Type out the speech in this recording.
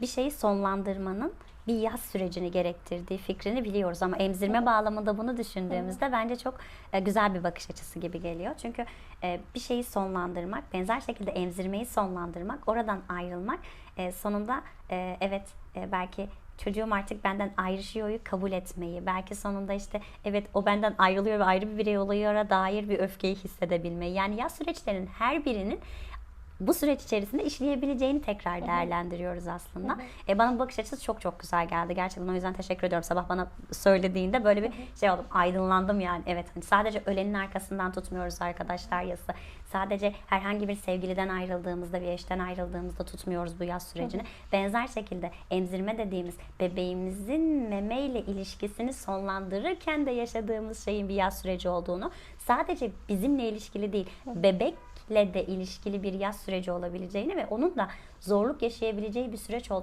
bir şeyi sonlandırmanın bir yaz sürecini gerektirdiği fikrini biliyoruz ama emzirme bağlamında bunu düşündüğümüzde bence çok e, güzel bir bakış açısı gibi geliyor. Çünkü e, bir şeyi sonlandırmak, benzer şekilde emzirmeyi sonlandırmak, oradan ayrılmak e, sonunda evet belki çocuğum artık benden ayrışıyor'yu kabul etmeyi, belki sonunda işte evet o benden ayrılıyor ve ayrı bir birey oluyor'a dair bir öfkeyi hissedebilmeyi. Yani yaz süreçlerinin her birinin bu süreç içerisinde işleyebileceğini tekrar değerlendiriyoruz aslında. E, bana bu bakış açısı çok çok güzel geldi. Gerçekten o yüzden teşekkür ediyorum. Sabah bana söylediğinde böyle bir şey oldum. Aydınlandım yani. Evet hani sadece ölenin arkasından tutmuyoruz arkadaşlar yası. Sadece herhangi bir sevgiliden ayrıldığımızda, bir eşten ayrıldığımızda tutmuyoruz bu yaz sürecini. Benzer şekilde emzirme dediğimiz bebeğimizin memeyle ilişkisini sonlandırırken de yaşadığımız şeyin bir yaz süreci olduğunu sadece bizimle ilişkili değil, bebekle de ilişkili bir yaz süreci olabileceğini ve onun da zorluk yaşayabileceği bir süreç olduğunu